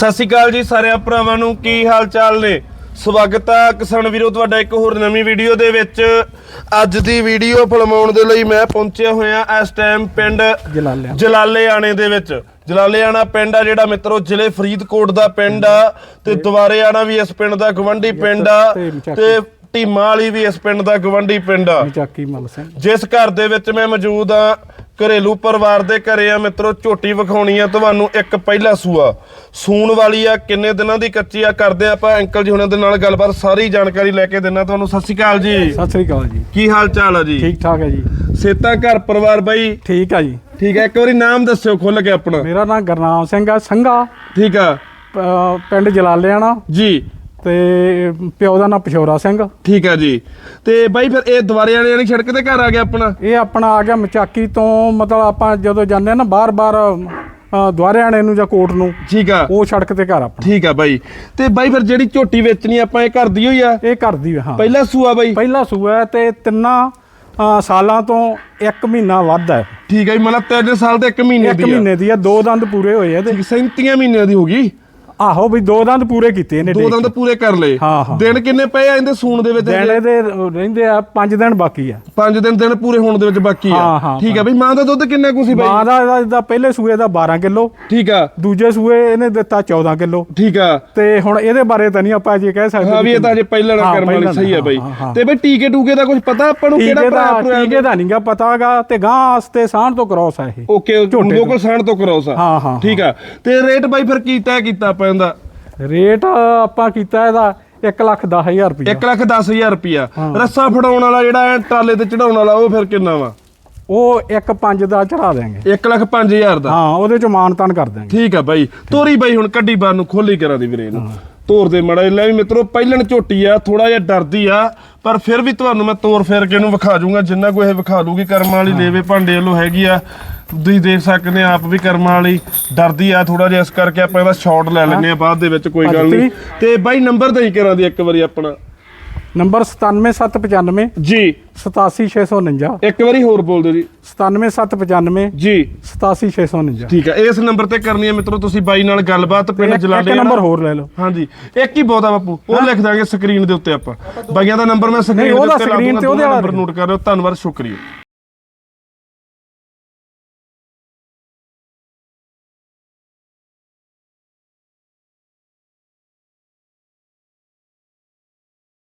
ਸਤਿ ਸ਼੍ਰੀ ਅਕਾਲ ਜੀ ਸਾਰਿਆਂ ਭਰਾਵਾਂ ਨੂੰ ਕੀ ਹਾਲ ਚਾਲ ਨੇ? ਸਵਾਗਤ ਹੈ ਕਿਸਾਨ ਵੀਰੋ ਤੁਹਾਡਾ ਇੱਕ ਹੋਰ ਨਵੀਂ ਵੀਡੀਓ ਦੇ ਵਿੱਚ। ਅੱਜ ਦੀ ਵੀਡੀਓ ਫਿਲਮਾਉਣ ਦੇ ਲਈ ਮੈਂ ਪਹੁੰਚਿਆ ਹੋਇਆ ਇਸ ਟਾਈਮ ਪਿੰਡ। ਜਲਾਲਿਆਣੇ। ਦੇ ਵਿੱਚ। ਜਲਾਲਿਆਣਾ ਪਿੰਡ ਆ ਜਿਹੜਾ ਮਿੱਤਰੋ ਜ਼ਿਲ੍ਹੇ ਫਰੀਦਕੋਟ ਦਾ ਪਿੰਡ ਆ ਤੇ ਦੁਬਾਰੇ ਆਣਾ ਵੀ ਇਸ ਪਿੰਡ ਦਾ ਗਵੰਡੀ ਪਿੰਡ ਆ ਤੇ ਢੀਮਾ ਵਾਲੀ ਵੀ ਇਸ ਪਿੰਡ ਦਾ ਗਵੰਡੀ ਪਿੰਡ ਆ। ਜਿਸ ਘਰ ਦੇ ਵਿੱਚ ਮੈਂ ਮੌਜੂਦ ਆ ਘਰੇਲੂ ਪਰਿਵਾਰ ਦੇ ਘਰੇ ਆ ਮਿੱਤਰੋ ਝੋਟੀ ਵਿਖਾਉਣੀ ਆ ਤੁਹਾਨੂੰ ਇੱਕ ਪਹਿਲਾ ਸੂਆ। ਸੂਣ ਵਾਲੀ ਆ ਕਿੰਨੇ ਦਿਨਾਂ ਦੀ ਕੱਚੀ ਆ ਕਰਦੇ ਆਪਾਂ ਅੰਕਲ ਜੀ ਹੁਣਾਂ ਦੇ ਨਾਲ ਗੱਲਬਾਤ ਸਾਰੀ ਜਾਣਕਾਰੀ ਲੈ ਕੇ ਦਿੰਨਾ ਤੁਹਾਨੂੰ। ਸਤਿ ਸ਼੍ਰੀ ਅਕਾਲ ਜੀ। ਸਤਿ ਸ੍ਰੀ ਅਕਾਲ ਜੀ। ਕੀ ਹਾਲ ਚਾਲ ਆ ਜੀ? ਠੀਕ ਠਾਕ ਹੈ ਜੀ। ਸੇਤਾ ਘਰ ਪਰਿਵਾਰ ਬਾਈ? ਠੀਕ ਆ ਜੀ। ਠੀਕ ਹੈ ਇੱਕ ਵਾਰੀ ਨਾਮ ਦੱਸਿਓ ਖੁੱਲ ਕੇ ਆਪਣਾ। ਮੇਰਾ ਨਾਮ ਗਰਨਾਮ ਸਿੰਘ ਆ ਸੰਘਾ। ਠੀਕ ਆ। ਪਿੰਡ ਜਲਾਲਿਆਣਾ। ਜੀ। ਤੇ ਪਿਓ ਦਾ ਨਾਮ ਪਸ਼ੌਰਾ ਸਿੰਘ। ਠੀਕ ਆ ਜੀ। ਤੇ ਬਾਈ ਫਿਰ ਇਹ ਦੁਬਾਰੇ ਵਾਲੇ ਵਾਲੀ ਸੜਕ ਤੇ ਘਰ ਆ ਗਿਆ ਆਪਣਾ? ਇਹ ਆਪਣਾ ਆ ਗਿਆ ਮਚਾਕੀ ਤੋਂ ਮਤਲਬ ਆਪਾਂ ਜਦੋਂ ਜਾਂਦੇ ਆ ਨਾ ਬਾਰ-ਬਾਰ ਦੁਆਰਿਆਣੇ ਨੂੰ ਜਾਂ ਕੋਟ ਨੂੰ ਠੀਕ ਆ। ਉਹ ਸੜਕ ਤੇ ਘਰ ਆਪਣਾ। ਠੀਕ ਆ ਬਾਈ। ਤੇ ਬਾਈ ਫਿਰ ਜਿਹੜੀ ਝੋਟੀ ਵੇਚਣੀ ਆਪਾਂ ਇਹ ਘਰ ਦੀ ਹੋਈ ਆ? ਇਹ ਘਰ ਦੀ ਹਾਂ। ਪਹਿਲਾ ਸੂਆ ਬਾਈ? ਪਹਿਲਾ ਸੂਆ ਹੈ ਤੇ ਤਿੰਨਾਂ ਸਾਲਾਂ ਤੋਂ 1 ਮਹੀਨਾ ਵੱਧ ਹੈ ਠੀਕ ਹੈ ਜੀ ਮਤਲਬ 3 ਸਾਲ ਤੇ 1 ਮਹੀਨੇ 1 ਦੀ ਆ। ਮਹੀਨੇ ਦੀ ਆ ਦੋ ਦੰਦ ਪੂਰੇ ਹੋਏ ਆ ਠੀਕ 37 ਮਹੀਨਿਆਂ ਦੀ ਹੋ ਗਈ। ਆਹੋ ਵੀ ਦੋ ਦੰਦ ਪੂਰੇ ਕੀਤੇ ਇਹਨੇ ਦੋ ਦੰਦ ਪੂਰੇ ਕਰ ਲਏ। ਹਾਂ, ਹਾਂ। ਦਿਨ ਕਿੰਨੇ ਪਏ ਆ ਇਹਦੇ ਸੂਣ ਦੇ ਵਿੱਚ? ਦਿਨ ਇਹਦੇ ਰਹਿੰਦੇ ਆ 5 ਦਿਨ ਬਾਕੀ ਆ। 5 ਦਿਨ ਦਿਨ ਪੂਰੇ ਹੋਣ ਦੇ ਵਿੱਚ ਬਾਕੀ ਆ। ਹਾਂ, ਠੀਕ ਆ ਬਈ ਮਾਂ ਦਾ ਦੁੱਧ ਕਿੰਨਾ ਕੁ ਸੀ ਮਾਂ ਬਾਈ ਦਾ ਇਹਦਾ- ਇਹਦਾ ਪਹਿਲੇ ਸੂਏ ਦਾ 12 ਕਿਲੋ। ਠੀਕ ਆ। ਦੂਜੇ ਸੂਏ ਇਹਨੇ ਦਿੱਤਾ 14 ਕਿਲੋ। ਠੀਕ ਆ। ਤੇ ਹੁਣ ਇਹਦੇ ਬਾਰੇ ਤਾਂ ਨਹੀਂ ਆਪਾਂ ਅਜੇ ਕਹਿ ਸਕਦੇ ਹਾਂ ਵੀ ਇਹ ਤਾਂ ਅਜੇ ਪਹਿਲਾਂ ਨਾ ਹਾਂ, ਕਰਮ ਵਾਲੀ ਪਹਿਲਾਂ ਸਹੀ ਆ ਬਾਈ। ਹਾਂ, ਹਾਂ। ਤੇ ਬਈ ਟੀਕੇ ਟੂਕੇ ਦਾ ਕੁਝ ਪਤਾ ਆਪਾਂ ਨੂੰ ਕਿਹੜਾ ਟੀਕੇ ਦਾ ਭਰਾ ਟੀਕੇ ਦਾ ਨਹੀਂਗਾ ਪਤਾਗਾ ਤੇ ਗਾਂ ਵਾਸਤੇ ਸਾਂਢ ਤੋਂ ਕ੍ਰੋਸ ਆ ਇਹ। ਓਕੇ ਝੋਟੇ ਤੋਂ। ਲੋਕਲ ਸਾਈਨ ਤੋਂ ਕਰੋ ਸਾ ਹਾਂ, ਹਾਂ, ਠੀਕ ਆ। ਤੇ ਰੇਟ ਬਾਈ ਫਿਰ ਕੀ ਤੈਅ ਕੀਤਾ ਆਪਾਂ ਇਹਦਾ ਰੇਟ ਆਪਾਂ ਕੀਤਾ ਇਹਦਾ 1 ਲੱਖ 10000 ਰੁਪਏ 1 ਲੱਖ 10000 ਰੁਪਿਆ। ਰੱਸਾ ਫੜਾਉਣ ਵਾਲਾ ਜਿਹੜਾ ਐ ਟਰਾਲੇ ਤੇ ਚੜਾਉਣ ਵਾਲਾ ਉਹ ਫਿਰ ਕਿੰਨਾ ਵਾ? ਉਹ 1 5 ਦਾ ਚੜਾ ਦੇਾਂਗੇ 1 ਲੱਖ 5000 ਦਾ। ਹਾਂ ਉਹਦੇ ਚ ਮਾਨ ਤਾਨ ਕਰ ਦਾਂਗੇ ਠੀਕ ਆ ਬਾਈ। ਤੋਰੀ ਬਾਈ ਹੁਣ ਕੱਢੀ ਬਾਰ ਨੂੰ ਖੋਲੀ ਕਰਾਂ ਦੀ ਵੀਰੇ ਇਹਨੂੰ। ਤੋਰ ਦੇ ਮੜਾ ਲੈ ਵੀ ਮਿੱਤਰੋ ਪਹਿਲਣ ਝੋਟੀ ਆ ਥੋੜਾ ਜਿਹਾ ਡਰਦੀ ਆ। ਪਰ ਫਿਰ ਵੀ ਤੁਹਾਨੂੰ ਮੈਂ ਤੋਰ ਫੇਰ ਕੇ ਇਹਨੂੰ ਵਿਖਾ ਜੂੰਗਾ ਜਿੰਨਾ ਕੋ ਇਹ ਵਿਖਾ ਲੂਗੀ ਕਰਮਾਂ ਵਾਲੀ ਲੇਵੇ ਭਾਂਡੇ ਵੱਲੋਂ ਹੈਗੀ ਆ। ਤੁਸੀਂ ਦੇਖ ਸਕਦੇ ਆ ਆਪ ਵੀ ਕਰਮਾਂ ਵਾਲੀ ਡਰਦੀ ਆ ਥੋੜਾ ਜਿਹਾ ਇਸ ਕਰਕੇ ਆਪਾਂ ਇਹਦਾ ਸ਼ਾਟ ਲੈ ਲੈਨੇ ਆ ਬਾਅਦ ਦੇ ਵਿੱਚ ਕੋਈ ਗੱਲ ਨਹੀਂ। ਤੇ ਬਾਈ ਨੰਬਰ ਦੇਈ ਕਰਾਂ ਦੀ ਇੱਕ ਵਾਰੀ ਆਪਣਾ। ਨੰਬਰ 97795 ਜੀ। 87649 ਇੱਕ ਵਾਰੀ ਹੋਰ ਬੋਲ ਦਿਓ ਜੀ। 97795 ਜੀ। 87649 ਠੀਕ ਆ ਇਸ ਨੰਬਰ ਤੇ ਕਰਨੀ ਹੈ ਮਿੱਤਰੋ ਤੁਸੀਂ ਬਾਈ ਨਾਲ ਗੱਲਬਾਤ ਪਿੰਡ ਇੱਕ ਜਲਾਲੇ ਨੰਬਰ ਹੋਰ ਲੈ ਲਓ। ਹਾਂਜੀ ਇੱਕ ਹੀ ਬਹੁਤ ਆ ਬਾਪੂ ਉਹ ਲਿਖ ਦਾਂਗੇ ਸਕਰੀਨ ਦੇ ਉੱਤੇ ਆਪਾਂ। ਬਾਈਆਂ ਦਾ ਨੰਬਰ ਮੈਂ ਸਕਰੀਨ ਦੇ ਉਹਦਾ ਉੱਤੇ ਲਾ ਦੂੰਗਾ ਤੇ ਉਹਦੇ ਦੋਨਾਂ ਵਾਲਾ ਨੰਬਰ ਨੋਟ ਕਰ ਲਿਓ। ਧੰਨਵਾਦ ਸ਼ੁਕਰੀਆ।